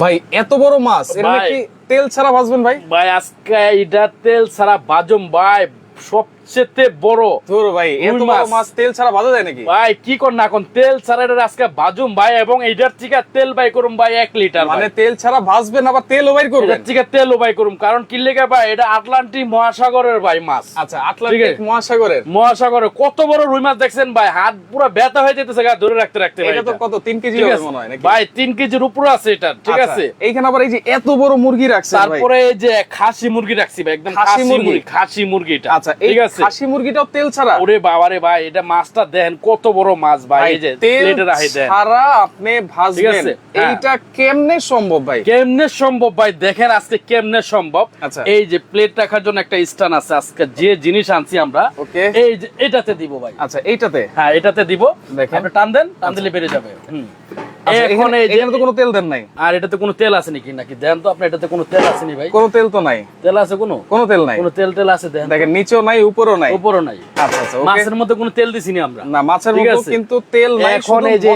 ভাই এত বড় মাছ এর। নাকি তেল ছাড়া ভাজবেন ভাই ভাই আজকে এটা তেল ছাড়া ভাজম ভাই সবচেয়ে বড় ধর ভাই এত বড় মাছ। তেল ছাড়া ভাজা যায় নাকি? ভাই কি কর না এখন তেল ছাড়া এটা আজকে বাজুম ভাই এবং এইটার থেকে তেল বাই করুম ভাই এক লিটার মানে তেল ছাড়া ভাজবেন আবার তেলও বাইর করবেন এটার থেকে তেল বাই করুম কারণ কি লেগে ভাই এটা আটলান্টিক মহাসাগরের ভাই মাছ। আচ্ছা আটলান্টিক মহাসাগরের। মহাসাগরে কত বড় রুই মাছ দেখছেন ভাই হাত পুরো ব্যথা হয়ে যেতেছে গা ধরে রাখতে রাখতে ভাই এটা তো কত তিন কেজি হবে মনে হয় নাকি? ভাই তিন কেজির উপরে আছে এটা ঠিক আচ্ছা, আছে? এইখানে আবার এই যে এত বড় মুরগি রাখছেন ভাই। তারপরে এই যে খাসি মুরগি রাখছি ভাই একদম খাসি খাসি মুরগি? মুরগি খাসি মুরগিটা আচ্ছা এই ঠিক আছে? খাসি মুরগিটাও তেল ছাড়া। ওরে বাবারে ভাই এটা মাছটা দেন কত বড় মাছ ভাই এই যে তেল প্লেটে রাখি দেন। ছাড়া আপনি ভাজবেন। হ্যাঁ। এইটা কেমনে সম্ভব ভাই? কেমনে সম্ভব ভাই দেখেন আজকে কেমনে সম্ভব। আচ্ছা। এই যে প্লেট রাখার জন্য একটা স্ট্যান্ড আছে আজকে যে জিনিস আনছি আমরা. এই যে এটাতে দিব ভাই। আচ্ছা এইটাতে? হ্যাঁ এটাতে দিব। দেখেন। আপনি টান দেন টান দিলে বেড়ে যাবে। হুম। আচ্ছা, এখন এই যে কোনো তেল দেন নাই। আর এটাতে কোনো তেল আছে নাকি? নাকি দেন তো আপনি এটাতে কোনো তেল আছে নি ভাই? কোনো তেল তো নাই। তেল আছে কোনো? কোনো তেল নাই। কোনো তেল তেল আছে দেন দেখেন নিচেও নাই উপরেও নাই। উপরও নাই। আচ্ছা আচ্ছা মাছের মধ্যে কোনো তেল দিছি নি আমরা। না মাছের আছে। কিন্তু তেল নাই এখন এই যে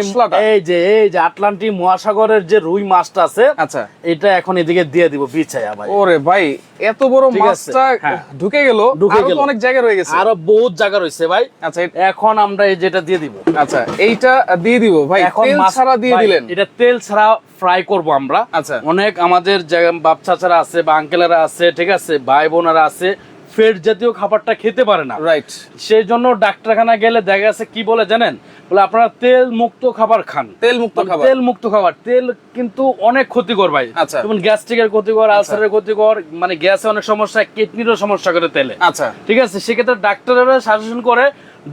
এই যে এই যে আটলান্টিক মহাসাগরের যে রুই মাছটা আছে আচ্ছা। এটা এখন এদিকে দিয়ে দিব বিছায়া ভাই। ওরে ভাই এত বড় মাছটা হ্যাঁ। ঢুকে গেল ঢুকে। অনেক জায়গা রয়ে গেছে। আরও বহুত জায়গা রয়েছে ভাই। আচ্ছা এখন আমরা এই যেটা দিয়ে দিব। আচ্ছা এইটা দিয়ে দিব ভাই তেল ছাড়া দিয়ে দিলেন। এটা তেল ছাড়া ফ্রাই করব আমরা। আচ্ছা। অনেক আমাদের বাপ চাচারা আছে বা আঙ্কেলেরা আছে ঠিক আছে ভাই বোনেরা আছে ফেট জাতীয় খাবারটা খেতে পারে না। রাইট সেই জন্য ডাক্তারখানা গেলে দেখা যাচ্ছে কি বলে জানেন? বলে আপনারা তেল মুক্ত খাবার খান। তেল মুক্ত খাবার। তেল মুক্ত খাবার। তেল কিন্তু অনেক ক্ষতিকর ভাই। আচ্ছা। যেমন গ্যাস্ট্রিকের ক্ষতিকর আলসারের ক্ষতিকর মানে গ্যাসে অনেক সমস্যা কিডনিরও সমস্যা করে তেলে। আচ্ছা। ঠিক আছে? সেক্ষেত্রে ডাক্তাররা সাজেশন করে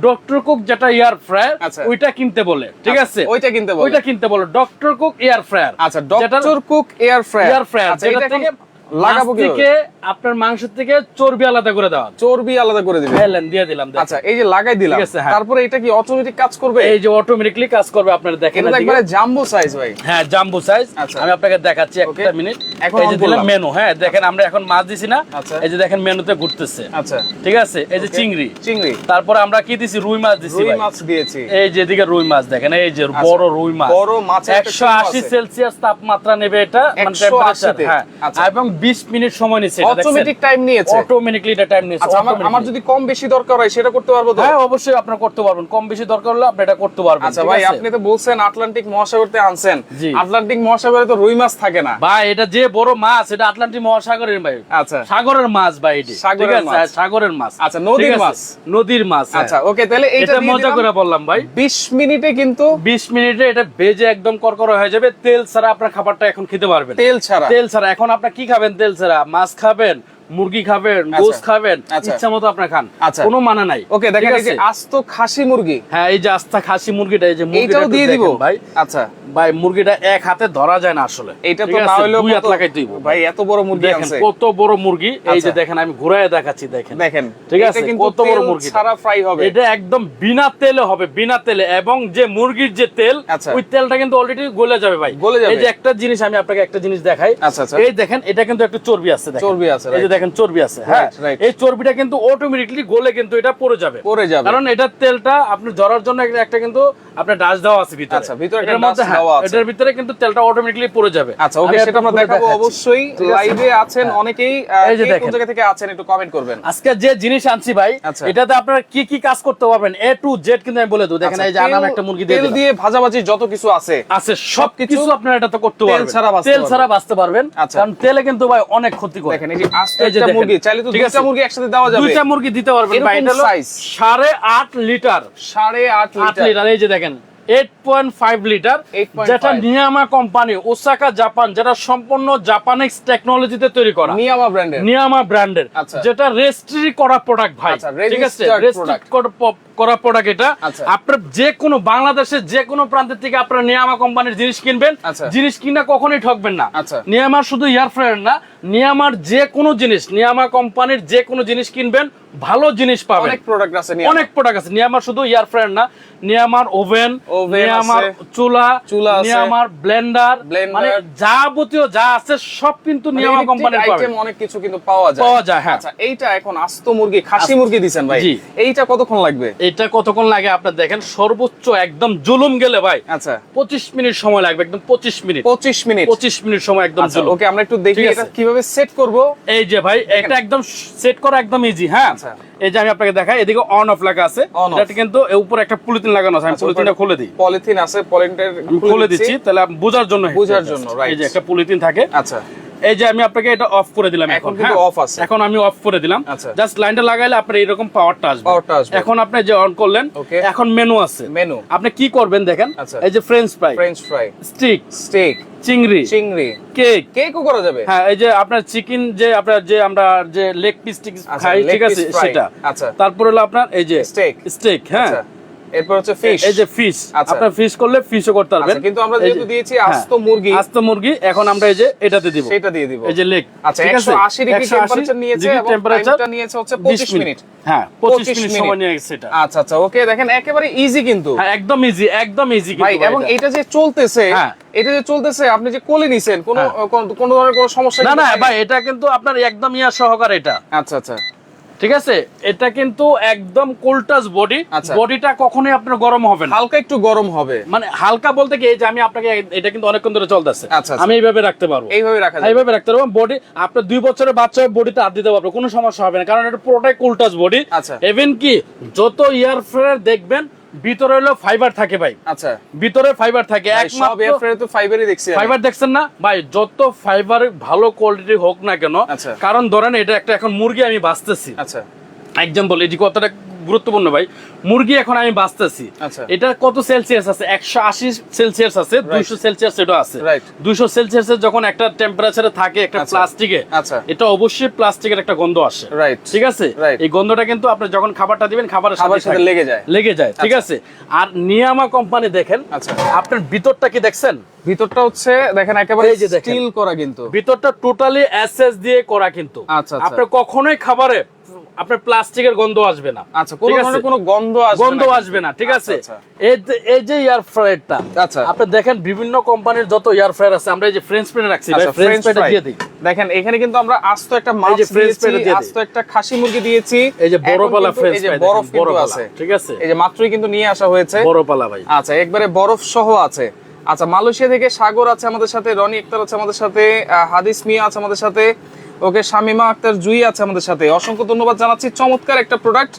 ডক্টর কুক যেটা এয়ার ফ্রায়ার আচ্ছা। ওইটা কিনতে বলে। ঠিক আচ্ছা, আছে? ওইটা কিনতে বলে। ওইটা কিনতে বলে। ডক্টর কুক এয়ার ফ্রায়ার আচ্ছা Doctor Cook air fryer air fryer আচ্ছা যেটা থেকে লাগাবো থেকে আপনার মাংস থেকে চর্বি আলাদা করে দেওয়া চর্বি আলাদা করে দিবেন। হেলেন দিয়ে দিলাম আচ্ছা এই যে লাগাই দিলাম। ঠিক আছে, হ্যাঁ। তারপরে এটা কি অটোমেটিক কাজ করবে? এই যে অটোমেটিকলি কাজ করবে আপনারা দেখেন এটা একবারে জাম্বো সাইজ ভাই। হ্যাঁ জাম্বো সাইজ আচ্ছা। আমি আপনাকে দেখাচ্ছি একটা মিনিট এখন এই যে দিলাম মেনু হ্যাঁ দেখেন আমরা এখন মাছ দিছি না। আচ্ছা। এই যে দেখেন মেনুতে ঘুরতেছে। আচ্ছা। ঠিক আছে? এই যে চিংড়ি। চিংড়ি। তারপরে আমরা কি দিছি? রুই মাছ দিছি রুই মাছ দিয়েছি। এই যে এদিকে রুই মাছ দেখেন এই যে বড় রুই মাছ। বড় একশো আশি সেলসিয়াস তাপমাত্রা নেবে এটা মানে 180 তে? হ্যাঁ। আচ্ছা। এবং বিশ মিনিট সময় নিচ্ছে অটোমেটিক টাইম নিয়েছে। অটোমেটিকলি এটা টাইম নিচ্ছে আচ্ছা আমার যদি কম বেশি দরকার হয় সেটা করতে পারব তো? হ্যাঁ অবশ্যই আপনারা করতে পারবেন। কম বেশি দরকার হলে আপনি এটা করতে পারবেন আচ্ছা ভাই আপনি তো বলছেন আটলান্টিক মহাসাগরতে আনছেন। আটলান্টিক মহাসাগরে তো রুই মাছ থাকে না। ভাই এটা যে বড় মাছ এটা আটলান্টিক মহাসাগরের ভাই। আচ্ছা। সাগরের মাছ ভাই এটি সাগরের ঠিক আছে? মাছ। সাগরের মাছ। আচ্ছা, নদীর মাছ। নদীর মাছ হ্যাঁ। আচ্ছা ওকে তাহলে এটা মজা করে বললাম ভাই। 20 মিনিটে কিন্তু বিশ মিনিটে এটা ভেজে একদম করকরা হয়ে যাবে। তেল ছাড়া আপনার খাবারটা এখন খেতে পারবেন। তেল ছাড়া। তেল ছাড়া। এখন আপনার কি খাবেন তেল ছাড়া। মাছ খাবেন মুরগি খাবেন গোস খাবেন আচ্ছা। ইচ্ছা মতো আপনার খান। আচ্ছা। কোনো মানা নাই। ওকে দেখেন এই যে আস্ত খাসি মুরগি। হ্যাঁ এই যে আস্থা খাসি মুরগিটা এই যে মুরগিটা দিয়ে দিব। ভাই। আচ্ছা। ভাই মুরগিটা এক হাতে ধরা যায় না আসলে। ঠিক তো না? হইলেও দুই হাত লাগাই দিব ভাই এত বড় মুরগি আছে কত বড় মুরগি। এই যে আচ্ছা। দেখেন আমি ঘুরায় দেখাচ্ছি দেখেন। দেখেন। ঠিক এটা আছে? কত বড় মুরগি ছাড়া ফ্রাই হবে। এটা একদম বিনা তেলে হবে বিনা তেলে। এবং যে মুরগির যে তেল আচ্ছা। ওই তেলটা কিন্তু অলরেডি গলে যাবে ভাই। গলে যাবে। এই যে একটা জিনিস আমি আপনাকে একটা জিনিস দেখাই। আচ্ছা, আচ্ছা। এই দেখেন এটা কিন্তু একটু চর্বি আছে দেখেন। চর্বি আছে, এই যে. দেখেন চর্বি আছে হ্যাঁ. এই চর্বিটা কিন্তু অটোমেটিকলি গলে কিন্তু এটা পড়ে যাবে পড়ে যাবে। কারণ এটার তেলটা আপনি ধরার জন্য একটা- কিন্তু আপনার ডাস দেওয়া আছে ভিতরে আচ্ছা, ভিতরে একটা মধ্যে হ্যাঁ, দেওয়া আছে। এটার ভিতরে কিন্তু তেলটা অটোমেটিকলি পড়ে যাবে আচ্ছা ওকে সেটা আমরা দেখাবো অবশ্যই লাইভে আছেন হ্যাঁ। অনেকেই এই যে কোন। জায়গা থেকে আছেন একটু কমেন্ট করবেন আজকে যে জিনিস আনছি ভাই আচ্ছা। এটাতে আপনারা কি কি কাজ করতে পারবেন এ টু জেড কিন্তু আমি বলে দেবো দেখেন আচ্ছা, এই যে আনাম একটা মুরগি দিয়ে তেল। দিয়ে ভাজাভাজি যত কিছু আছে আছে সবকিছু সবকিছু আপনারা এটা তো করতে পারবেন তেল ছাড়া বাঁচতে পারবেন আচ্ছা। কারণ তেলে কিন্তু ভাই অনেক ক্ষতি করে দেখেন এই যে আস্ত এই যে মুরগি চাইলে তো দুইটা মুরগি একসাথে দেওয়া যাবে। দুইটা মুরগি দিতে পারবেন ভাই এটা হলো size? সাড়ে আট লিটার। সাড়ে আট আট লিটার। লিটার এই যে দেখেন এইট পয়েন্ট ফাইভ লিটার। যেটা নিয়ামা কোম্পানি ওসাকা জাপান যেটা সম্পূর্ণ জাপানিক্স টেকনোলজিতে তৈরি করা। নিয়ামা ব্র্যান্ডের নিয়ামা ব্র্যান্ডের আচ্ছা। যেটা রেজিস্ট্রি করা প্রোডাক্ট ভাই আচ্ছা, ঠিক আছে? রেজিস্ট্রি করা প্রোডাক্ট এটা। আচ্ছা। আপনার যে কোনো বাংলাদেশের যে কোনো প্রান্তের থেকে আপনারা নিয়ামা কোম্পানির জিনিস কিনবেন। জিনিস কিনা কখনোই ঠকবেন না। নিয়ামা শুধু এয়ার ফ্রায়ার না নিয়ামার যে কোনো জিনিস নিয়ামা কোম্পানির যে কোনো জিনিস কিনবেন ভালো জিনিস পাবেন। অনেক প্রোডাক্ট আছে অনেক প্রোডাক্ট আছে। নিয়ামার শুধু ইয়ার ফ্রায়ার না নিয়ামার ওভেন নিয়ামার চুলা চুলা নিয়ামার ব্লেন্ডার মানে যাবতীয় যা আছে সব কিন্তু নিয়ামা কোম্পানির আইটেম অনেক কিছু কিন্তু পাওয়া যায়। পাওয়া যায়, হ্যাঁ। আচ্ছা এইটা এখন আস্ত মুরগি খাসি মুরগি দিছেন ভাই। এইটা কতক্ষণ লাগবে? এটা কতক্ষণ লাগে আপনার দেখেন? সর্বোচ্চ একদম জুলুম গেলে ভাই আচ্ছা। পঁচিশ মিনিট সময় লাগবে একদম পঁচিশ মিনিট। পঁচিশ মিনিট। পঁচিশ মিনিট সময় একদম আচ্ছা জুলুম। ওকে আমরা একটু দেখি এটা কীভাবে সেট করব? এই যে ভাই এটা একদম সেট করা একদম ইজি হ্যাঁ? আচ্ছা। এই যে আমি আপনাকে দেখাই এদিকে অন অফ লাগা আছে। এটা কিন্তু এর উপরে একটা পলিথিন লাগানো আছে আমি আচ্ছা, পলিথিনটা খুলে দিই। পলিথিন আছে পলিথিনটা খুলে দিচ্ছি। তাহলে বুঝার জন্য। বোঝার জন্য. এই যে একটা পলিথিন থাকে। আচ্ছা। এই যে আমি আপনাকে এটা অফ করে দিলাম এখন কিন্তু হ্যাঁ? off আছে। এখন আমি অফ করে দিলাম। আচ্ছা। জাস্ট লাইনটা লাগাইলে আপনার এরকম পাওয়ারটা আসবে। Powerটা আসবে। এখন আপনি যে অন করলেন এখন মেনু আছে। মেনু আপনি কি করবেন দেখেন? আচ্ছা। এই যে French fry French fry stick steak চিংড়ি। চিংড়ি। কেক কেকও করা যাবে। হ্যাঁ এই যে আপনার চিকেন যে আপনার যে আমরা যে লেগ পিস আচ্ছা, খাই ঠিক আছে সেটা। আচ্ছা। তারপর হলো আপনার এই যে Steak। স্টেক হ্যাঁ? আচ্ছা। এরপর হচ্ছে ফিশ এই যে ফিশ আচ্ছা। আপনার ফিশ করলে ফিশও করতে পারবেন। আচ্ছা, কিন্তু আমরা যেহেতু দিয়েছি হ্যাঁ, আস্ত মুরগি। আস্ত মুরগি এখন আমরা এই যে এটাতে দিব। সেটা দিয়ে দিব। এই যে লেগ আচ্ছা 180 ডিগ্রি টেম্পারেচার নিয়েছে এবং নিয়েছে হচ্ছে 25 মিনিট। হ্যাঁ 25 25 মিনিট। সময় নিয়ে গেছে এটা। আচ্ছা আচ্ছা ওকে দেখেন একেবারে ইজি কিন্তু। হ্যাঁ একদম ইজি একদম ইজি কিন্তু এবং ভাই এটা। এটা যে চলতেছে হ্যাঁ। এটা যে চলতেছে আপনি যে কোলে নিছেন কোন হ্যাঁ। কোন ধরনের কোনো সমস্যা না না? ভাই এটা কিন্তু আপনার একদম ইয়া সহকার এটা। আচ্ছা আচ্ছা। ঠিক আছে? এটা কিন্তু একদম কোল্টাস বডি। বডিটা কখনোই আপনার গরম হবে না। হালকা একটু গরম হবে। মানে হালকা বলতে কি এই যে আমি আপনাকে এটা কিন্তু অনেকক্ষণ ধরে চলতেছে। আচ্ছা, আচ্ছা। আমি এইভাবে রাখতে পারব। এইভাবে রাখা এইভাবে রাখতে পারব। বডি আপনার দুই বছরের বাচ্চা বডিতে হাত দিতে পারব কোনো সমস্যা হবে না। কারণ এটা পুরোটাই কোল্টাস বডি আচ্ছা। ইভেন কি যত ইয়ার ফ্রেয়ার দেখবেন ভিতরে হলো ফাইবার থাকে ভাই। আচ্ছা। ভিতরে ফাইবার থাকে। সব একমাত্র এয়ার ফ্রায়ার তো ফাইবারই দেখছি ফাইবার দেখছেন না? ভাই যত ফাইবার ভালো কোয়ালিটি হোক না কেন আচ্ছা। কারণ ধরেন এটা একটা এখন মুরগি আমি বাঁচতেছি। আচ্ছা। এক্সাম্পল এটি কতটা গুরুত্বপূর্ণ ভাই। মুরগি এখন আমি বাঁচতেছি। আচ্ছা। এটা কত সেলসিয়াস আছে? একশো আশি সেলসিয়াস আছে দুইশো সেলসিয়াস এটা আছে. দুইশো সেলসিয়াসে যখন একটা টেম্পারেচারে থাকে একটা আচ্ছা। প্লাস্টিকে আচ্ছা। এটা অবশ্যই প্লাস্টিকের একটা গন্ধ আসে। ঠিক আছে? এই গন্ধটা কিন্তু আপনি যখন খাবারটা দিবেন খাবারের সাথে লেগে যায়। লেগে যায় ঠিক আছে? আর নিয়ামা কোম্পানি দেখেন। আপনার ভিতরটা কি দেখছেন? ভিতরটা হচ্ছে দেখেন একেবারে। স্টিল করা কিন্তু। ভিতরটা টোটালি এসএস দিয়ে করা কিন্তু। আচ্ছা, আপনি কখনোই খাবারে আপনার প্লাস্টিকের গন্ধ আসবে না। আচ্ছা কোনো ধরনের কোনো গন্ধ আসবে গন্ধ আসবে না ঠিক আছে? আচ্ছা, এই যে- এই যে এয়ার ফ্রায়ারটা আচ্ছা। আপনি দেখেন বিভিন্ন কোম্পানির যত এয়ার ফ্রায়ার আছে আমরা এই যে ফ্রেঞ্চ ফ্রাই রাখছি ভাই আচ্ছা ফ্রেঞ্চ ফ্রাইটা ফ্রাই দিয়ে দিই। দেখেন এখানে কিন্তু আমরা আস্ত একটা মাছ দিয়েছি। আস্ত একটা খাসি মুরগি দিয়েছি। এই যে বড় পালা কিন্তু ফ্রেঞ্চ এই যে ফ্রাই বরফ বড় কিন্তু আছে। ঠিক আছে? এই যে মাত্রই কিন্তু নিয়ে আসা হয়েছে। বড় পালা ভাই। আচ্ছা একবারে বরফ সহ আছে। আচ্ছা মালয়েশিয়া থেকে সাগর আছে আমাদের সাথে রনি আক্তার আছে আমাদের সাথে হাদিস মিয়া আছে আমাদের সাথে। ওকে শামিমা আক্তার জুই আছে আমাদের সাথে। অসংখ্য ধন্যবাদ জানাচ্ছি। চমৎকার একটা প্রোডাক্ট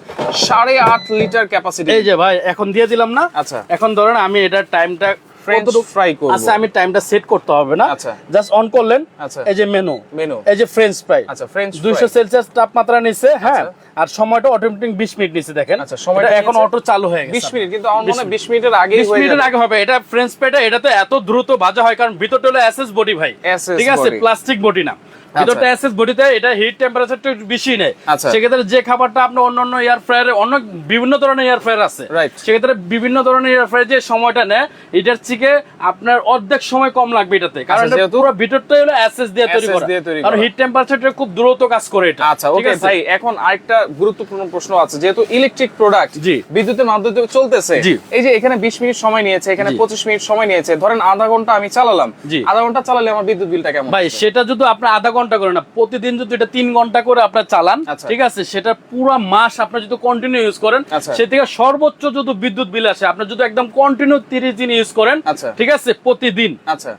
সাড়ে আট লিটার ক্যাপাসিটি এই যে ভাই এখন দিয়ে দিলাম না? আচ্ছা। এখন ধরেন আমি এটার টাইমটা French fry আচ্ছা আমি টাইমটা সেট করতে হবে না? আচ্ছা। জাস্ট অন করলেন আচ্ছা। এই যে মেনু মেনু এই যে ফ্রেঞ্চ ফ্রাই আচ্ছা ফ্রেঞ্চ সেলসিয়াস তাপমাত্রা নিছে হ্যাঁ? আচ্ছা। আর সময়টা অটোমেটিক মিনিট নিছে দেখেন। আচ্ছা, সময়টা এখন অটো চালু হয়ে গেছে। মিনিট কিন্তু আমার মনে 20 বিশ মিনিটের আগেই বিশ মিনিটের আগে হবে। এটা ফ্রেঞ্চ ফ্রাইটা এটা তো এত দ্রুত ভাজা হয় কারণ ভিতরটা হলো এসএস বডি ভাই। ঠিক আছে? প্লাস্টিক বডি না। ভিতরটা এসএস বডিতে এটা হিট টেম্পারেচারটা একটু বেশি নেয়। আচ্ছা। সেক্ষেত্রে যে খাবারটা আপনি অন্য অন্য এয়ার ফ্রায়ারে অন্য বিভিন্ন ধরনের এয়ার ফ্রায়ার আছে সেক্ষেত্রে বিভিন্ন ধরনের এয়ার ফ্রায়ার যে সময়টা নেয় এটার থেকে আপনার অর্ধেক সময় কম লাগবে এটাতে। কারণ আচ্ছা, যেহেতু পুরো ভিতরটাই হলো এসএস দিয়ে তৈরি করা। কারণ হিট টেম্পারেচারটা খুব দ্রুত কাজ করে এটা। আচ্ছা ওকে ভাই এখন আরেকটা গুরুত্বপূর্ণ প্রশ্ন আছে। যেহেতু ইলেকট্রিক প্রোডাক্ট জি। বিদ্যুতের মাধ্যমে চলতেছে এই যে এখানে 20 মিনিট সময় নিয়েছে এখানে জি। 25 মিনিট সময় নিয়েছে ধরেন আধা ঘণ্টা আমি চালালাম। আধা ঘণ্টা চালালে আমার বিদ্যুৎ বিলটা কেমন ভাই সেটা যদি আপনি আধা ঘণ্টা করে না প্রতিদিন যদি এটা তিন ঘণ্টা করে আপনার চালান আচ্ছা। ঠিক আছে সেটা পুরো মাস আপনার যদি কন্টিনিউ ইউজ করেন আচ্ছা। সে থেকে সর্বোচ্চ যদি বিদ্যুৎ বিল আসে আপনার যদি একদম কন্টিনিউ তিরিশ দিন ইউজ করেন আচ্ছা। ঠিক আছে প্রতিদিন আচ্ছা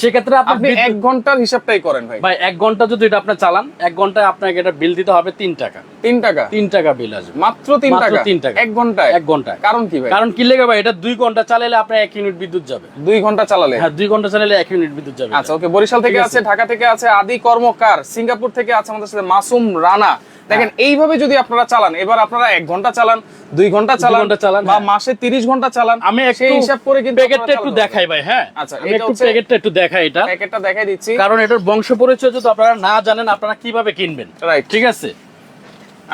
সেক্ষেত্রে আপনি এক ঘণ্টার হিসাবটাই করেন ভাই। ভাই এক ঘণ্টা যদি এটা আপনি চালান এক ঘন্টায় আপনাকে এটা বিল দিতে হবে তিন টাকা। তিন টাকা? তিন টাকা বিল আসবে। মাত্র তিন টাকা? তিন টাকা। এক ঘন্টায়? এক ঘন্টায়। কারণ কি ভাই? কারণ কি লেগে ভাই এটা দুই ঘণ্টা চালালে আপনার এক ইউনিট বিদ্যুৎ যাবে। দুই ঘণ্টা চালালে? হ্যাঁ দুই ঘণ্টা চালালে এক ইউনিট বিদ্যুৎ যাবে। আচ্ছা ওকে বরিশাল থেকে আছে ঢাকা থেকে আছে আদি কর্মকার সিঙ্গাপুর থেকে আছে আমাদের সাথে মাসুম রানা। দেখেন হ্যাঁ। এইভাবে যদি আপনারা চালান এবার আপনারা এক ঘণ্টা চালান দুই ঘণ্টা চালান ঘণ্টা চালান, বা হ্যাঁ। মাসে তিরিশ ঘণ্টা চালান আমি সেই হিসাব করে কিন্তু প্যাকেটটা একটু দেখাই ভাই হ্যাঁ। আচ্ছা, আমি এটা একটু প্যাকেটটা একটু দেখাই এটা। প্যাকেটটা দেখাই দিচ্ছি। কারণ এটার বংশ পরিচয় যদি আপনারা না জানেন আপনারা কীভাবে কিনবেন? রাইট ঠিক আছে?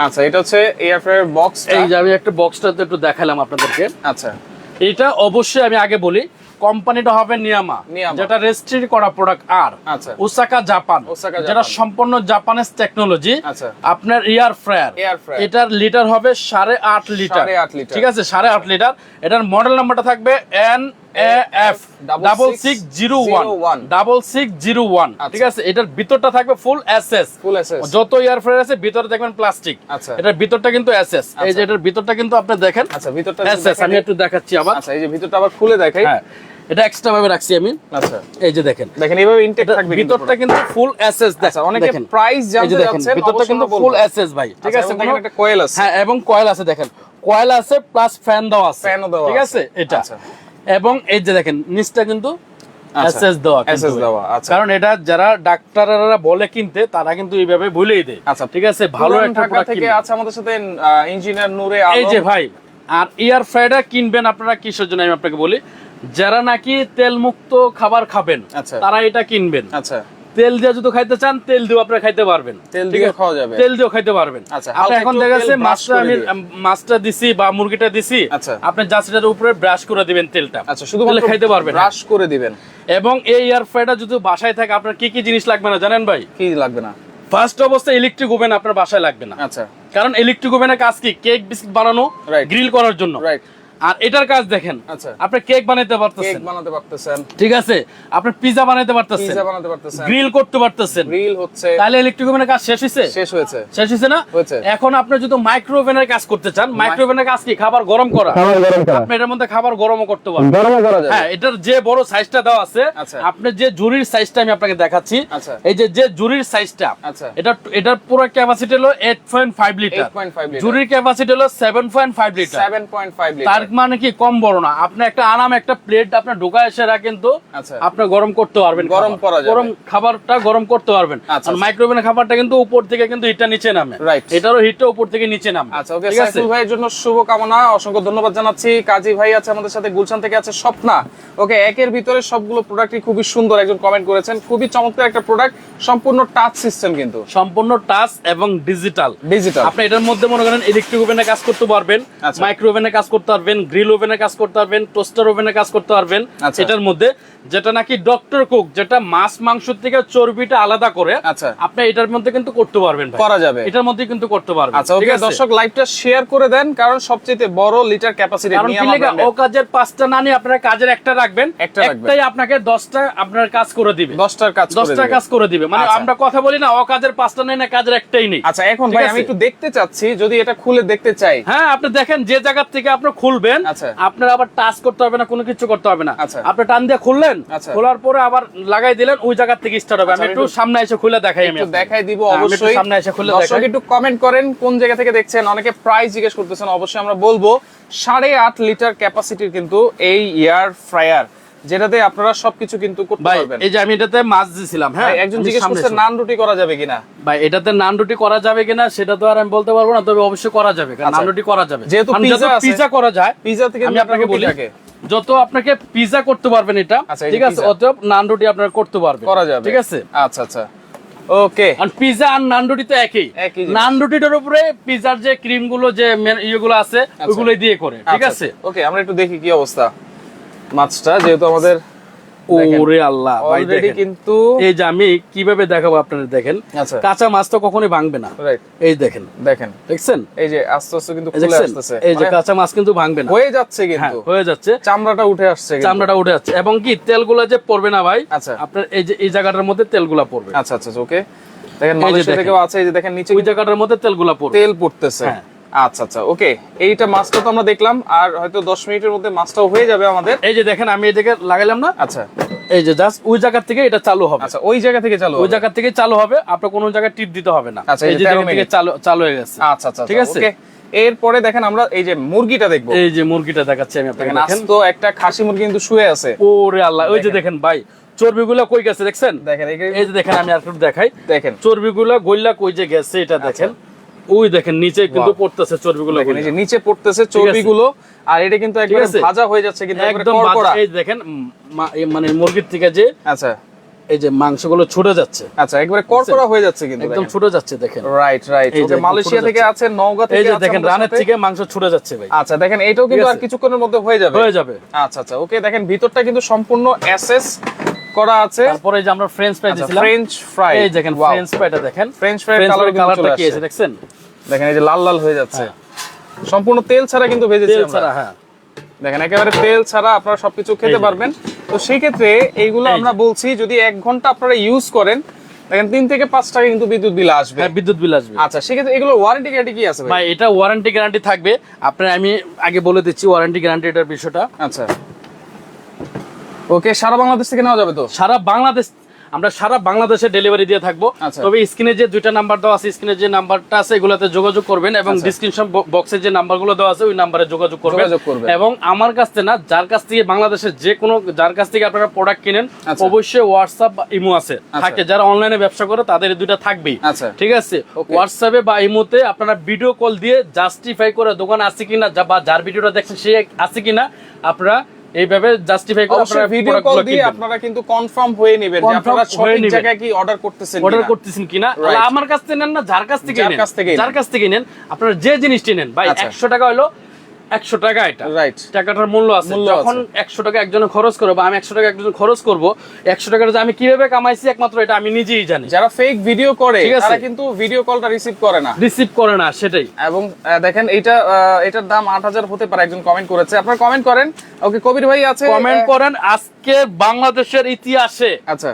আচ্ছা এটা হচ্ছে এয়ার ফ্রায়ার বক্স এই যে আমি একটা বক্সটা একটু দেখালাম আপনাদেরকে। আচ্ছা। এটা অবশ্যই আমি আগে বলি কোম্পানিটা হবে নিয়ামা। যেটা রেজিস্ট্রি করা প্রোডাক্ট আর আচ্ছা। ওসাকা জাপান যেটা সম্পূর্ণ জাপানিজ টেকনোলজি আচ্ছা। আপনার এয়ার ফ্রায়ার এটার লিটার হবে সাড়ে আট লিটার। ঠিক আছে? সাড়ে আট লিটার এটার মডেল নাম্বারটা থাকবে N F double six zero one double six zero one আচ্ছা। ঠিক আছে? এটার ভিতরটা থাকবে ফুল এসএস Full SS যত এয়ার ফ্রায়ার আছে ভিতরে দেখবেন প্লাস্টিক আচ্ছা। এটার ভিতরটা কিন্তু এসএস এই যে আচ্ছা। এটার ভিতরটা কিন্তু আপনি দেখেন। আচ্ছা ভিতরটা এসএস আমি একটু দেখাচ্ছি আবার। আচ্ছা এই যে ভিতরটা আবার খুলে দেখাই। হ্যাঁ। এটা এক্সট্রা ভাবে রাখছি আমি। আচ্ছা। এই যে দেখেন। দেখেন এইভাবে ইনটেক থাকবে ভিতরটা কিন্তু ফুল এসএস আচ্ছা অনেকে প্রাইস জানতে যাচ্ছেন ভিতরটা কিন্তু ফুল। এসএস ভাই। ঠিক আচ্ছা, আছে দেখেন একটা coil আছে। হ্যাঁ এবং কয়েল আছে দেখেন। কয়েল আছে প্লাস ফ্যান দেওয়া আছে। ও দেওয়া ঠিক আছে। এটা। আচ্ছা। এবং এই যে দেখেন নিচটা কিন্তু আচ্ছা, এসএস দেওয়া দেওয়া, আচ্ছা। কারণ এটা যারা ডাক্তাররা বলে কিনতে তারা কিন্তু এইভাবে ভুলেই দেয়। আচ্ছা, ঠিক আছে? ভালো একটা প্রোডাক্ট থেকে আছে আমাদের সাথে ইঞ্জিনিয়ার নূরে এই আলম। যে ভাই আর এয়ার ফ্রাইডার কিনবেন আপনারা কিসের জন্য আমি আপনাকে বলি। যারা নাকি তেল মুক্ত খাবার খাবেন আচ্ছা। তারা এটা কিনবেন। আচ্ছা। তেল দিয়ে যদি খাইতে চান তেল দিয়ে আপনারা খাইতে পারবেন। তেল দিয়ে খাওয়া যাবে। তেল দিয়ে খাইতে পারবেন। আচ্ছা, আপনি এখন দেখা যাচ্ছে মাছটা আমি মাছটা দিছি বা মুরগিটা দিছি আচ্ছা। আপনি জাস্টের উপরে ব্রাশ করে দিবেন তেলটা। আচ্ছা তাহলে শুধুমাত্র খাইতে পারবেন। ব্রাশ করে দিবেন। এবং এই এয়ার ফ্রাইটা যদি বাসায় থাকে আপনার কি কি জিনিস লাগবে না জানেন ভাই? কি লাগবে না? ফার্স্ট অবস্থায় ইলেকট্রিক ওভেন আপনার বাসায় লাগবে না। আচ্ছা। কারণ ইলেকট্রিক ওভেনের কাজ কি? কেক বিস্কিট বানানো. গ্রিল করার জন্য। রাইট আর এটার কাজ দেখেন আচ্ছা। আপনি কেক বানাইতে কেক পারতেছেন বানাতে পারতেছেন। ঠিক আছে? আপনি পিজা বানাইতে পারতেছেন। পিজা বানাতে পারতেছেন। গ্রিল করতে পারতেছেন। গ্রিল হচ্ছে তাহলে ইলেকট্রিক ওভেনের কাজ শেষ হয়েছে শেষ হয়েছে। শেষ হয়েছে না? হয়েছে। এখন আপনি যদি মাইক্রো ওভেনের কাজ করতে চান মাইক্রো ওভেনের কাজ কি? খাবার গরম করা? খাবার গরম করা। আপনি এটার মধ্যে খাবার গরমও করতে পারবেন। গরমও করা যাবে। হ্যাঁ এটার যে বড় সাইজটা দেওয়া আছে আচ্ছা। আপনি যে জুরির সাইজটা আমি আপনাকে দেখাচ্ছি আচ্ছা। এই যে যে জুরির সাইজটা আচ্ছা। এটা এটার পুরো ক্যাপাসিটি হলো 8.5 লিটার 8.5 লিটার। জুরির ক্যাপাসিটি হলো 7.5 লিটার 7.5 তার লিটার মানে কি কম বড় না। আপনি একটা আরাম একটা প্লেট আপনার ঢোকা এসে কিন্তু আচ্ছা। আপনি গরম করতে পারবেন গরম করা গরম খাবারটা গরম করতে পারবেন। আচ্ছা, আর আচ্ছা। মাইক্রোওভেনের খাবারটা কিন্তু উপর থেকে কিন্তু হিটটা নিচে নামে। Right. এটারও হিটটা উপর থেকে নিচে নামে। আচ্ছা ওকে ঠিক আছে? সাইফুল ভাইয়ের জন্য শুভ কামনা অসংখ্য ধন্যবাদ জানাচ্ছি। কাজী ভাই আছে আমাদের সাথে গুলশান থেকে আছে স্বপ্না। ওকে একের ভিতরে সবগুলো প্রোডাক্টই খুবই সুন্দর একজন কমেন্ট করেছেন। খুবই চমৎকার একটা প্রোডাক্ট সম্পূর্ণ টাচ সিস্টেম কিন্তু। সম্পূর্ণ টাচ এবং ডিজিটাল ডিজিটাল আপনি এটার মধ্যে মনে করেন ইলেকট্রিক ওভেনে কাজ করতে পারবেন আচ্ছা। মাইক্রো ওভেনে কাজ করতে পারবেন গ্রিল ওভেনে কাজ করতে পারবেন টোস্টার ওভেনে কাজ করতে পারবেন আচ্ছা। এটার মধ্যে যেটা নাকি ডক্টর কুক যেটা মাছ মাংস থেকে চর্বিটা আলাদা করে আচ্ছা। আপনি এটার মধ্যে কিন্তু করতে পারবেন করা যাবে। এটার মধ্যে কিন্তু করতে পারবেন আচ্ছা ওকে দর্শক লাইভটা শেয়ার করে দেন কারণ সবচেয়ে বড় লিটার ক্যাপাসিটি কারণ কি লেখা, ও কাজের পাঁচটা না নিয়ে আপনারা কাজের একটা রাখবেন একটা রাখবেন। একটাই আপনাকে দশটা আপনার কাজ করে দিবে দশটার কাজ করে দশটা দিবে। কাজ করে দিবে মানে আচ্ছা। আমরা কথা বলি না ও কাজের পাঁচটা নেই না কাজের একটাই নেই আচ্ছা এখন ভাই আমি একটু দেখতে চাচ্ছি যদি এটা খুলে দেখতে চাই হ্যাঁ আপনি দেখেন যে জায়গা থেকে আপনি খুলবেন আচ্ছা। আপনার আবার টাচ করতে হবে না কোনো কিছু করতে হবে না। আচ্ছা। আপনি টান দিয়ে খুললেন আচ্ছা। খোলার পরে আবার লাগাই দিলেন ওই জায়গা থেকে স্টার্ট হবে। আমি একটু সামনে এসে খুলে দেখাই আমি দেখাই দিব হ্যাঁ, অবশ্যই। সামনে এসে খুলে দেখাই। একটু কমেন্ট করেন কোন জায়গা থেকে দেখছেন। অনেকে প্রাইস জিজ্ঞেস করতেছেন অবশ্যই আমরা বলব সাড়ে আট লিটার ক্যাপাসিটির কিন্তু এই এয়ার ফ্রায়ার যেটাতে আপনারা সবকিছু কিন্তু করতে পারবেন। এই যে আমি এটাতে মাছ দিছিলাম হ্যাঁ? একজন জিজ্ঞেস করছে নান রুটি করা যাবে কিনা? ভাই এটাতে নান রুটি করা যাবে কিনা সেটা তো আর আমি বলতে পারব না তবে অবশ্যই করা যাবে কারণ আচ্ছা। নান রুটি করা যাবে। যেহেতু আছে- পিজা করা যায় পিজা থেকে আমি আপনাকে বলি যত আপনাকে পিজা করতে পারবেন এটা আচ্ছা, ঠিক আছে। অতএব নান রুটি আপনারা করতে পারবেন করা যাবে। ঠিক আছে? আচ্ছা আচ্ছা। ওকে আর পিজা আর নান রুটি তো একই। নান রুটিটার উপরে পিজার যে ক্রিমগুলো যে ইয়েগুলো আছে ওইগুলো দিয়ে করে ঠিক আছে? ওকে আমরা একটু দেখি কি অবস্থা। মাছটা যেহেতু আমাদের ওরে আল্লাহ ভাই দেখেন। কিন্তু এই যে আমি কীভাবে দেখাবো আপনাদের দেখেন? আচ্ছা। কাঁচা মাছ তো কখনোই ভাঙবে না। এই দেখেন। দেখেন। দেখছেন? এই যে আস্তে আস্তে কিন্তু এই খুলে আসতেছে। এই যে মানে কাঁচা মাছ কিন্তু ভাঙবে না। হয়ে যাচ্ছে হ্যাঁ কিন্তু। হয়ে যাচ্ছে। চামড়াটা উঠে আসছে। চামড়াটা উঠে যাচ্ছে এবং কি তেলগুলো যে পড়বে না ভাই আচ্ছা। আপনার এই যে এই জায়গাটার মধ্যে তেলগুলা পড়বে। আচ্ছা আচ্ছা ওকে দেখেন যে মালয়েশিয়া থেকেও আছে এই যে দেখেন নিচে ওই জায়গাটার মধ্যে তেলগুলা পড়বে। তেল পড়তেছে। হ্যাঁ। আচ্ছা আচ্ছা ওকে এইটা মাছটা তো আমরা দেখলাম আর হয়তো দশ মিনিটের মধ্যে মাছটাও হয়ে যাবে আমাদের। এই যে দেখেন আমি এদিকে লাগাইলাম না? আচ্ছা। এই যে জাস্ট ওই জায়গা থেকে এটা চালু হবে। আচ্ছা ওই জায়গা থেকে চালু ওই জায়গা থেকে চালু হবে আপনার কোনো জায়গায় টিপ দিতে হবে না। আচ্ছা, এই যে যে 13 জায়গা থেকে চালু চালু হয়ে গেছে। আচ্ছা আচ্ছা ঠিক আছে? এরপরে দেখেন আমরা এই যে মুরগিটা দেখব। এই যে মুরগিটা দেখাচ্ছি আমি আপনাকে দেখেন আস্ত একটা খাসি মুরগি কিন্তু শুয়ে আছে। ওরে আল্লাহ ওই যে দেখেন। ভাই চর্বিগুলো কই গেছে দেখছেন? দেখেন এই- এই যে দেখেন আমি আর একটু দেখাই। দেখেন। চর্বিগুলো গইলা কই যে গেছে এটা দেখেন। ওই দেখেন নিচে কিন্তু পড়তেছে চর্বিগুলো এই যে নিচে পড়তেছে চর্বিগুলো আর এটা কিন্তু একবারে ভাজা হয়ে যাচ্ছে কিন্তু একদম এই দেখেন এই মানে মুরগির থেকে যে আচ্ছা। এই যে মাংসগুলো ছুটে যাচ্ছে। আচ্ছা একবারে করকরা হয়ে যাচ্ছে কিন্তু একদম ছুটে যাচ্ছে দেখেন। রাইট রাইট এই যে মালয়েশিয়া থেকে আছে নওগাঁ এই থেকে যে দেখেন রানের থেকে মাংস ছুটে যাচ্ছে ভাই। আচ্ছা দেখেন এটাও কিন্তু আর কিছুক্ষণের মধ্যে হয়ে যাবে। হয়ে যাবে। আচ্ছা আচ্ছা ওকে দেখেন ভিতরটা কিন্তু সম্পূর্ণ এসএস। করা আছে। তারপরে যে আমরা ফ্রেঞ্চ ফ্রাই দিয়েছিলাম। ফ্রেঞ্চ ফ্রাই এই দেখেন। ফ্রেঞ্চ ফ্রাইটা দেখেন ফ্রেঞ্চ ফ্রাই কালার কালারটা কি আছে দেখছেন? দেখেন এই যে লাল লাল হয়ে যাচ্ছে। হ্যাঁ। সম্পূর্ণ তেল ছাড়া কিন্তু ভেজেছি আমরা। ছাড়া হ্যাঁ। দেখেন একেবারে তেল ছাড়া আপনারা সবকিছু খেতে পারবেন। তো সেই ক্ষেত্রে এইগুলো আমরা বলছি যদি এক ঘণ্টা আপনারা ইউজ করেন দেখেন তিন থেকে পাঁচ টাকা কিন্তু বিদ্যুৎ বিল আসবে। হ্যাঁ বিদ্যুৎ বিল আসবে। আচ্ছা সেক্ষেত্রে এগুলো ওয়ারেন্টি গ্যারান্টি কি আছে ভাই? ভাই এটা ওয়ারেন্টি গ্যারান্টি থাকবে। আপনার আমি আগে বলে দিচ্ছি ওয়ারেন্টি গ্যারান্টি এটার বিষয়টা। আচ্ছা। ওকে সারা বাংলাদেশ থেকে নেওয়া যাবে তো সারা বাংলাদেশ আমরা সারা বাংলাদেশে ডেলিভারি দিয়ে থাকব আচ্ছা। তবে স্ক্রিনে যে দুইটা নাম্বার দেওয়া আছে স্ক্রিনে যে নাম্বারটা আছে এগুলোতে যোগাযোগ করবেন এবং আচ্ছা। ডিসক্রিপশন বক্সে যে নাম্বারগুলো দেওয়া আছে ওই নাম্বারে যোগাযোগ করবেন এবং আমার কাছ থেকে না যার কাছ থেকে বাংলাদেশের যে কোনো যার কাছ থেকে আপনারা প্রোডাক্ট কিনেন আচ্ছা। অবশ্যই হোয়াটসঅ্যাপ বা ইমো আছে আচ্ছা। থাকে যারা অনলাইনে ব্যবসা করে তাদের দুইটা থাকবেই আচ্ছা। ঠিক আছে হোয়াটসঅ্যাপে বা ইমোতে আপনারা ভিডিও কল দিয়ে জাস্টিফাই করে দোকান আছে কিনা বা যার ভিডিওটা দেখছেন সে আছে কিনা আপনারা এইভাবে জাস্টিফাই করে আপনারা ভিডিও কল দিয়ে আপনারা কিন্তু কনফার্ম হয়ে নেবেন যে আপনারা সঠিক। জায়গায় কি অর্ডার করতেছেন অর্ডার করতেছেন কিনা? আমার কাছ থেকে নেন না যার কাছ থেকে যার নেন। কাছ যার কাছ থেকে নেন আপনারা যে জিনিসটি নেন ভাই আচ্ছা। একশো টাকা হলো একশো টাকা এটা। Right. টাকাটার মূল্য আছে। যখন একশো টাকা একজনে খরচ করব বা আমি একশো টাকা একজন খরচ করব একশো টাকাটা আমি কীভাবে কামাইছি একমাত্র এটা আমি নিজেই জানি। যারা ফেক ভিডিও করে তারা কিন্তু ভিডিও কলটা রিসিভ করে না। রিসিভ করে না সেটাই। এবং দেখেন আহ, এটার দাম আট হাজার হতে পারে একজন কমেন্ট করেছে। আপনারা কমেন্ট করেন। ওকে কবির ভাই আছে কমেন্ট করেন আজকে বাংলাদেশের ইতিহাসে। আচ্ছা।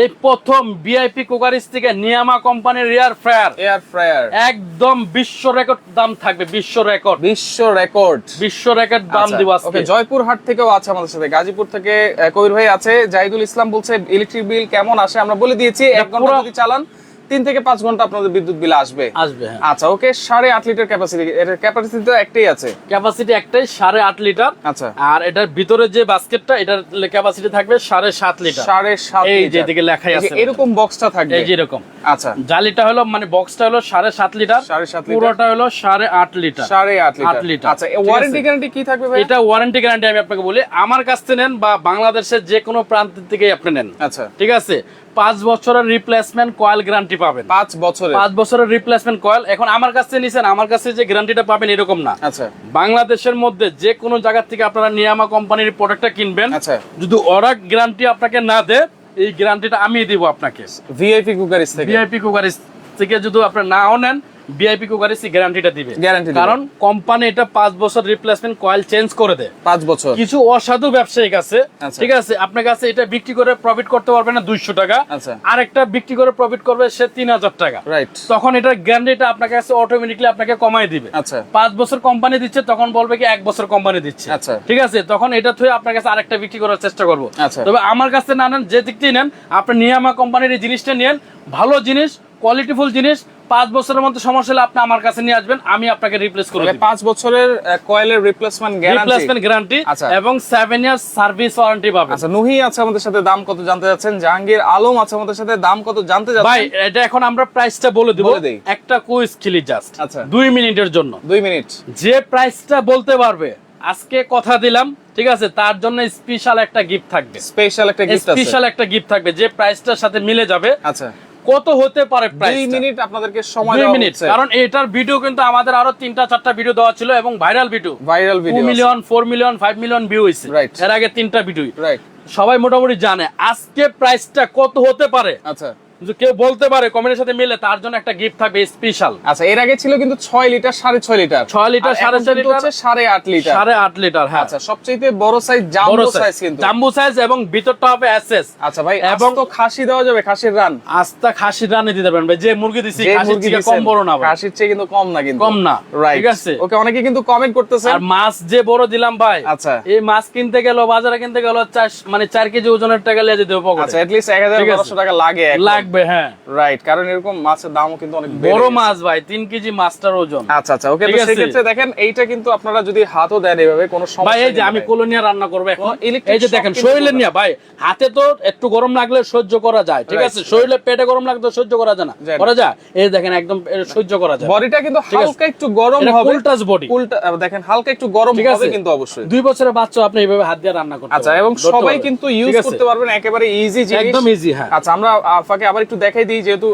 এই প্রথম বিআইপি কুকারিস থেকে নিয়ামা কোম্পানির এয়ার ফ্রায়ার। Air fryer. একদম বিশ্ব রেকর্ড দাম থাকবে বিশ্ব রেকর্ড। বিশ্ব রেকর্ড। বিশ্ব রেকর্ড দাম দিব আজকে। ওকে জয়পুর হাট থেকেও আছে আমাদের সাথে। গাজীপুর থেকে কবির ভাই আছে। জাহিদুল ইসলাম বলছে ইলেকট্রিক বিল কেমন আসে? আমরা বলে দিয়েছি এক ঘণ্টা যদি চালান তিন থেকে পাঁচ ঘণ্টা আপনাদের বিদ্যুৎ বিল আসবে। আসবে হ্যাঁ। আচ্ছা ওকে সাড়ে আট লিটার ক্যাপাসিটি এর ক্যাপাসিটি তো একটাই আছে? ক্যাপাসিটি একটাই সাড়ে আট লিটার। আচ্ছা। আর এটার ভিতরে যে বাস্কেটটা এটার ক্যাপাসিটি থাকবে সাড়ে সাত লিটার। সাড়ে সাত এই যে। এদিকে লেখাই আছে এরকম বক্সটা থাকবে? এই যে এরকম। আচ্ছা। জালিটা হলো মানে বক্সটা হলো সাড়ে সাত লিটার। সাড়ে সাত লিটার। পুরোটা হলো সাড়ে আট লিটার। সাড়ে আট লিটার আট লিটার। আচ্ছা ওয়ারেন্টি গ্যারান্টি কি থাকবে ভাই? এটা ওয়ারেন্টি গ্যারান্টি আমি আপনাকে বলি। আমার কাছ থেকে নেন বা বাংলাদেশের যে কোনো প্রান্ত থেকে আপনি নেন। আচ্ছা। ঠিক আছে? পাঁচ বছরের রিপ্লেসমেন্ট কয়েল গ্যারান্টি পাবেন। পাঁচ বছরে পাঁচ বছরের রিপ্লেসমেন্ট কয়েল এখন আমার কাছে নিছেন আমার কাছে যে গ্যারান্টিটা পাবেন এরকম না। আচ্ছা। বাংলাদেশের মধ্যে যে কোনো জায়গা থেকে আপনারা নিয়ামা কোম্পানির প্রোডাক্টটা কিনবেন। আচ্ছা। যদি ওরা গ্যারান্টি আপনাকে না দেয় এই গ্যারান্টিটা আমি দিব আপনাকে। ভিআইপি কুকারিস থেকে? ভিআইপি কুকারিস থেকে যদি আপনারা নাও নেন ভিআইপি কুকারিস গ্যারান্টিটা দিবে। দিবে। কারণ কোম্পানি এটা পাঁচ বছর রিপ্লেসমেন্ট কয়েল চেঞ্জ করে দেয়। পাঁচ বছর। কিছু অসাধু ব্যবসায়িক আছে আচ্ছা। ঠিক আছে? আপনার কাছে এটা বিক্রি করে প্রফিট করতে পারবে না দুইশো টাকা। আচ্ছা। আরেকটা বিক্রি করে প্রফিট করবে সে তিন হাজার টাকা। রাইট তখন এটা গ্যারান্টিটা আপনার কাছে অটোমেটিকলি আপনাকে কমাই দিবে। আচ্ছা। পাঁচ বছর কোম্পানি দিচ্ছে তখন বলবে কি এক বছর কোম্পানি দিচ্ছে। আচ্ছা। ঠিক আছে? তখন এটা থুয়ে আপনার কাছে আরেকটা বিক্রি করার চেষ্টা করব। আচ্ছা। তবে আমার কাছে না নেন যে দিক দিয়ে নেন আপনি নিয়ামা কোম্পানির এই জিনিসটা নেন ভালো জিনিস কোয়ালিটিফুল জিনিস পাঁচ বছরের মধ্যে সমস্যা হলে আপনি আমার কাছে নিয়ে আসবেন আমি আপনাকে রিপ্লেস করে পাঁচ বছরের কয়েলের রিপ্লেসমেন্ট গ্যারান্টি রিপ্লেসমেন্ট গ্যারান্টি। এবং সেভেন ইয়ার্স সার্ভিস ওয়ারেন্টি পাবেন। আচ্ছা নুহি আছে আমাদের সাথে দাম কত জানতে যাচ্ছেন? জাহাঙ্গীর আলম আছে আমাদের সাথে দাম কত জানতে যাচ্ছেন? ভাই এটা এখন আমরা প্রাইসটা বলে দিব। একটা কুইজ খেলি জাস্ট আচ্ছা। দুই মিনিটের জন্য। দুই মিনিট। যে প্রাইসটা বলতে পারবে আজকে কথা দিলাম ঠিক আছে? তার জন্য স্পেশাল একটা গিফট থাকবে। স্পেশাল একটা গিফট আছে। স্পেশাল একটা গিফট থাকবে যে প্রাইসটার সাথে মিলে যাবে। আচ্ছা। কত হতে পারে দুই মিনিট আপনাদেরকে সময় দুই মিনিট কারণ এটার ভিডিও কিন্তু আমাদের আরও তিনটা চারটা ভিডিও দেওয়া ছিল এবং viral video viral video million four million five million view হয়েছে। এর আগে তিনটা ভিডিও রাইট সবাই মোটামুটি জানে আজকে প্রাইসটা কত হতে পারে। আচ্ছা। কেউ বলতে পারে কমেন্টের সাথে মিলে তার জন্য একটা গিফট থাকবে স্পেশাল আচ্ছা এর আগে ছিল কিন্তু ছয় লিটার সাড়ে ছয় লিটার ছয় লিটার, সাড়ে ছয় লিটার, সাড়ে আট লিটার সাড়ে আট লিটার হ্যাঁ। আচ্ছা সবচেয়ে বড় সাইজ জাম্বো সাইজ কিন্তু। জাম্বু সাইজ এবং ভিতরটা হবে এসএস আচ্ছা ভাই এবং- তো খাসি দেওয়া যাবে খাসির রান। আস্তা খাসি রানে দিতে পারবেন ভাই যে মুরগি দিছি খাসির থেকে কম বড় না ভাই। খাসির চেয়ে কিন্তু কম না কিন্তু। কম না রাইট ঠিক আছে। ওকে অনেকে কিন্তু কমেন্ট করতেছে আর মাছ যে বড় দিলাম ভাই আচ্ছা। এই মাছ কিনতে গেল বাজারে কিনতে গেল চার মানে চার কেজি ওজনের টাকা লিয়ে যেতে হবে আচ্ছা এট লিস্ট 1000 ঠিক আছে। 1200 টাকা লাগে লাগবে থাকবে হ্যাঁ। রাইট কারণ এরকম মাছের দামও কিন্তু অনেক বড় মাছ ভাই তিন কেজি মাছটার ওজন। আচ্ছা আচ্ছা ওকে তো সেক্ষেত্রে দেখেন এইটা কিন্তু আপনারা যদি হাতও দেন এভাবে কোনো ভাই এই যে আমি। কোলোনিয়া রান্না করব এখন এই যে দেখেন শরীরে নিয়ে ভাই হাতে তো একটু গরম লাগলে সহ্য করা যায় ঠিক আছে? শরীরে পেটে গরম লাগলে সহ্য করা যায় না। করা যায়? এই দেখেন একদম সহ্য করা যায়। বডিটা কিন্তু হালকা একটু গরম হবে। ফুল টাচ বডি উল্টা দেখেন হালকা একটু গরম হবে কিন্তু অবশ্যই। দুই বছরের বাচ্চা আপনি এইভাবে হাত দিয়ে রান্না করতে আচ্ছা এবং সবাই কিন্তু ইউজ করতে পারবেন একেবারে ইজি জিনিস। একদম ইজি হ্যাঁ। আচ্ছা আমরা আফাকে আবার একটু দেখাই দিই যেহেতু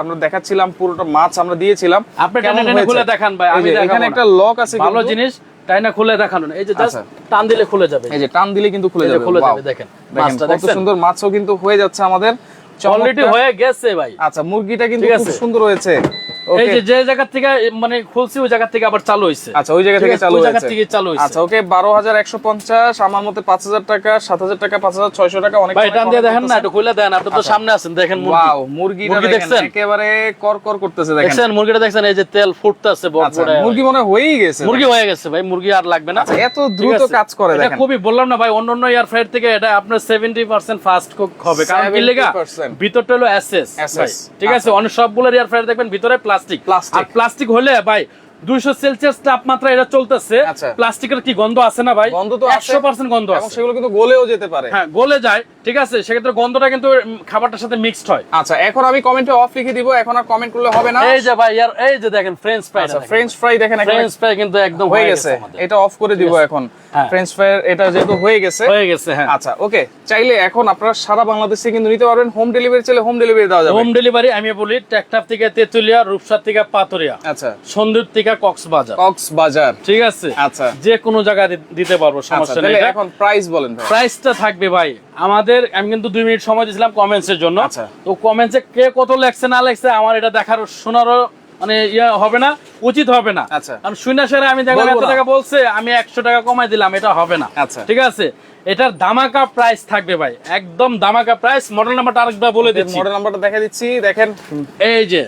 আমরা দেখাচ্ছিলাম পুরোটা মাছ আমরা দিয়েছিলাম। আপনি? খুলে দেখান ভাই আমি এখানে একটা লক আছে ভালো জিনিস তাই না খুলে দেখানো না। এই যে জাস্ট আচ্ছা। টান দিলে খুলে যাবে। এই যে টান দিলে কিন্তু খুলে যাবে। খুলে যাবে, দেখেন। দেখেন মাছটা কত সুন্দর মাছও কিন্তু হয়ে যাচ্ছে আমাদের। অলরেডি হয়ে গেছে ভাই। আচ্ছা মুরগিটা কিন্তু খুব সুন্দর হয়েছে। এই যে যে জায়গা থেকে মানে খুলছি ওই জায়গা থেকে আবার চালু আচ্ছা ওই জায়গা থেকে চালু ওই জায়গা থেকে চালু আচ্ছা ওকে বারো হাজার একশো পঞ্চাশ আমার মতে পাঁচ হাজার টাকা সাত হাজার টাকা পাঁচ হাজার ছয়শো টাকা অনেক ভাই সময় টান দিয়ে দেখেন না খুলে দেন আপনি তো সামনে আছেন দেখেন মুরগি। ওয়াও মুরগিটা দেখেন একেবারে কর কর করতেছে দেখেন। দেখছেন মুরগিটা দেখছেন এই যে তেল ফুটতেছে বড় আচ্ছা বড়। মুরগি মনে হয় হয়েই গেছে মুরগি হয়ে গেছে ভাই মুরগি আর লাগবে না। আচ্ছা এত দ্রুত কাজ করে এটা খুবই বললাম না ভাই অন্য অন্য এয়ার ফ্রায়ার থেকে এটা আপনার সেভেন্টি পার্সেন্ট ফাস্ট কুক হবে। কারণ কি লেগা? ভিতরটা হলো এসএস ঠিক আছে অনেক সবগুলো এয়ার ফ্রায়ার দেখবেন ভিতরে প্লাস্টিক। আর প্লাস্টিক হলে ভাই দুইশো সেলসিয়াস তাপমাত্রা এটা চলতেছে। আচ্ছা। প্লাস্টিকের কি গন্ধ আছে না ভাই? গন্ধ তো একশো পার্সেন্ট গন্ধ আছে। সেগুলো কিন্তু গলেও যেতে পারে। হ্যাঁ গলে যায় ঠিক আছে? সেক্ষেত্রে গন্ধটা কিন্তু খাবারটার সাথে মিক্সড হয়। আচ্ছা এখন আমি কমেন্টে অফ লিখে দিব এখন আর কমেন্ট করলে হবে না। এই যে ভাই ইয়ার এই যে দেখেন ফ্রেঞ্চ ফ্রাই আচ্ছা ফ্রেঞ্চ ফ্রাই দেখেন ফ্রেঞ্চ ফ্রাই কিন্তু একদম হয়ে গেছে। এটা অফ করে দিব এখন। হ্যাঁ। ফ্রেঞ্চ ফ্রাই এটা যেহেতু হয়ে গেছে। হয়ে গেছে হ্যাঁ। আচ্ছা ওকে চাইলে এখন আপনারা সারা বাংলাদেশে কিন্তু নিতে পারবেন। হোম ডেলিভারি চাইলে হোম ডেলিভারি দেওয়া যাবে। হোম ডেলিভারি আমি বলি ট্যাকটাপ থেকে তেতুলিয়া রূপসার থেকে পাতরিয়া আচ্ছা। সন্দ্বীপ থেকে কক্সবাজার। কক্সবাজার। ঠিক আছে? আচ্ছা। যে কোনো জায়গায় দিতে পারব আচ্ছা সমস্যা নেই। এখন প্রাইস বলেন ভাই। প্রাইসটা থাকবে ভাই। আমাদের আমি কিন্তু দুই মিনিট সময় দিয়েছিলাম কমেন্টস এর জন্য। আচ্ছা। তো কমেন্টসে কে কত লেখছে না লেখছে আমার এটা দেখার শোনারও মানে ইয়া হবে না উচিত হবে না। আচ্ছা। কারণ সেরে আমি দেখলাম এত টাকা বলছে আমি একশো টাকা কমাই দিলাম এটা হবে না। আচ্ছা। ঠিক আছে? এটার দামাকা প্রাইস থাকবে ভাই। একদম দামাকা প্রাইস মডেল নাম্বারটা আরেকবার বলে দিচ্ছি। মডেল নাম্বারটা দেখা দিচ্ছি দেখেন। এই যে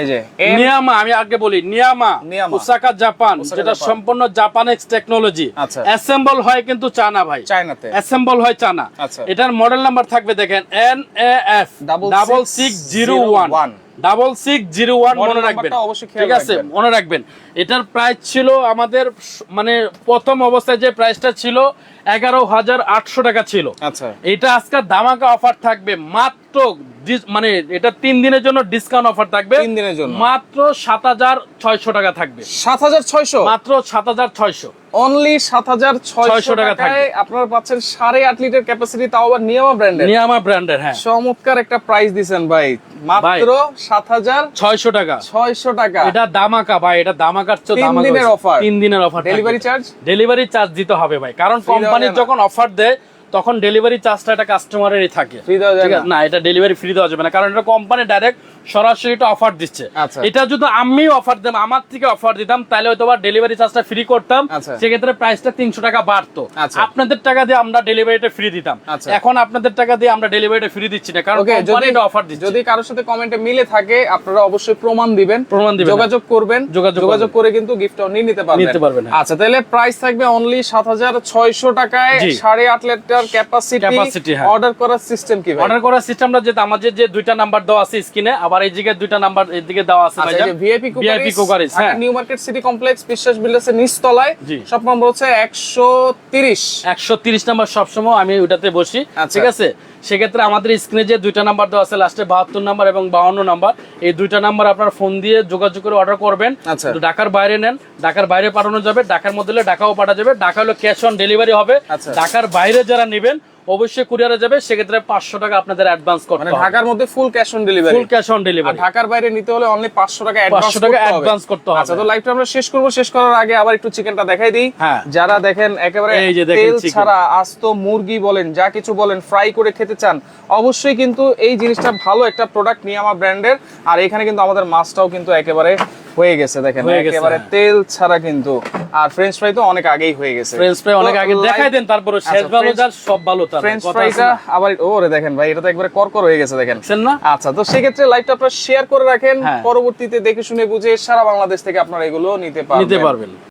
এই যে নিয়ামা আমি আগে বলি নিয়ামা। ওসাকা জাপান যেটা সম্পূর্ণ জাপানিজ টেকনোলজি আচ্ছা। অ্যাসেম্বল হয় কিন্তু চানা ভাই। চায়নাতে। অ্যাসেম্বল হয় চানা আচ্ছা। এটার মডেল নাম্বার থাকবে দেখেন N A F double six zero one double six zero one মনে রাখবেন। ঠিক আছে? মনে রাখবেন। এটার প্রাইস ছিল আমাদের মানে প্রথম অবস্থায় যে প্রাইসটা ছিল এগারো হাজার আটশো টাকা ছিল। আচ্ছা। এটা আজকে দামাকা অফার থাকবে। মাত্র মানে এটা তিন দিনের জন্য ডিসকাউন্ট অফার থাকবে। তিন দিনের জন্য। মাত্র সাত হাজার ছয়শো টাকা থাকবে। সাত হাজার ছয়শো? মাত্র সাত হাজার ছয়শো। অনলি সাত হাজার ছয়শো টাকায় আপনারা পাচ্ছেন সাড়ে আট লিটার ক্যাপাসিটি তাও আবার নিয়মা ব্র্যান্ডের নিয়ামা ব্র্যান্ডের হ্যাঁ। চমৎকার একটা প্রাইস দিছেন ভাই। মাত্র সাত হাজার ছয়শো টাকা। ছয়শো টাকা। এটা দামাকা ভাই এটা দামাকার তিন দিনের হয়েছে। তিন দিনের offer delivery charge delivery charge দিতে হবে ভাই কারণ দেওয়া কোম্পানি যখন অফার দেয় তখন ডেলিভারি চার্জটা এটা কাস্টমারেরই থাকে? না? এটা ডেলিভারি ফ্রি দেওয়া যাবে না কারণ এটা কোম্পানি ডাইরেক্ট সরাসরি এটা অফার দিচ্ছে আচ্ছা। এটা যদি আমি অফার দিতাম আমার থেকে অফার দিতাম তাহলে হয়তো ডেলিভারি চার্জটা ফ্রি করতাম আচ্ছা। সেক্ষেত্রে প্রাইসটা তিনশো টাকা বাড়তো আচ্ছা। আপনাদের টাকা দিয়ে আমরা ডেলিভারিটা ফ্রি দিতাম। এখন আপনাদের টাকা দিয়ে আমরা ডেলিভারিটা ফ্রি দিচ্ছি না কারণ কোম্পানি এটা অফার দিচ্ছে যদি কারোর সাথে কমেন্টে মিলে থাকে আপনারা অবশ্যই প্রমাণ দিবেন প্রমাণ দিবেন, যোগাযোগ করবেন যোগাযোগ করে কিন্তু গিফট নিয়ে নিতে পারবেন নিতে পারবেন, হ্যাঁ। আচ্ছা তাহলে প্রাইস থাকবে অনলি সাত হাজার ছয়শো টাকায়। সাড়ে আট লিটার ক্যাপাসিটি ক্যাপাসিটি হ্যাঁ। অর্ডার করার সিস্টেম কি ভাই? অর্ডার করার সিস্টেমটা যেটা আমাদের যে দুইটা নাম্বার দেওয়া আছে স্ক্রিনে আবার এই দিকে দুইটা নাম্বার এদিকে দেওয়া আছে আচ্ছা যে ভিআইপি ভিআইপি কোকারিস হ্যাঁ। New Market City Complex Biswas builders নিচতলায়। সব নম্বর হচ্ছে একশো তিরিশ। একশো তিরিশ নাম্বার সবসময় আমি ওটাতে বসি আচ্ছা। ঠিক আছে? সেক্ষেত্রে আমাদের স্ক্রিনে যে দুইটা নাম্বার দেওয়া আছে লাস্টে বাহাত্তর নাম্বার এবং বাউন্ন নাম্বার এই দুইটা নাম্বার আপনার ফোন দিয়ে যোগাযোগ করে অর্ডার করবেন আচ্ছা। ঢাকার বাইরে নেন ঢাকার বাইরে পাঠানো যাবে ঢাকার মধ্যে ঢাকাও পাঠা যাবে ঢাকা হলো ক্যাশ অন ডেলিভারি হবে আচ্ছা। ঢাকার বাইরে যারা নেবেন অবশ্যই কুরিয়ারে যাবে সেক্ষেত্রে পাঁচশো টাকা আপনাদের অ্যাডভান্স মানে করতে হবে। ঢাকার মধ্যে full cash on delivery full cash on delivery ঢাকার বাইরে নিতে হলে অনলি পাঁচশো টাকা অ্যাডভান্স 500 টাকা advance করতে হবে। আচ্ছা তো লাইভটা আমরা শেষ করব। শেষ করার আগে আবার একটু চিকেনটা দেখাই দিই। হ্যাঁ। যারা দেখেন একেবারে এই যে তেল ছাড়া আস্ত মুরগি বলেন যা কিছু বলেন ফ্রাই করে খেতে চান অবশ্যই কিন্তু এই জিনিসটা ভালো একটা প্রোডাক্ট নিয়ে আমার ব্র্যান্ডের আর এখানে কিন্তু আমাদের মাছটাও কিন্তু একেবারে হয়ে গেছে দেখেন একেবারে। তেল ছাড়া কিন্তু আর ফ্রেঞ্চ ফ্রাই তো অনেক আগেই হয়ে গেছে। ফ্রেঞ্চ ফ্রাই অনেক আগে দেখাই দেন তারপরে শেষ আচ্ছা, ভালো যার সব ভালো তার। ফ্রেঞ্চ ফ্রাইটা আবার ওরে দেখেন ভাই এটা তো একবারে করকর হয়ে গেছে দেখেন। না? আচ্ছা তো সেক্ষেত্রে লাইভটা আপনারা শেয়ার করে রাখেন হ্যাঁ। পরবর্তীতে দেখে শুনে বুঝে সারা বাংলাদেশ থেকে আপনারা এগুলো নিতে পারবেন। নিতে পারবেন।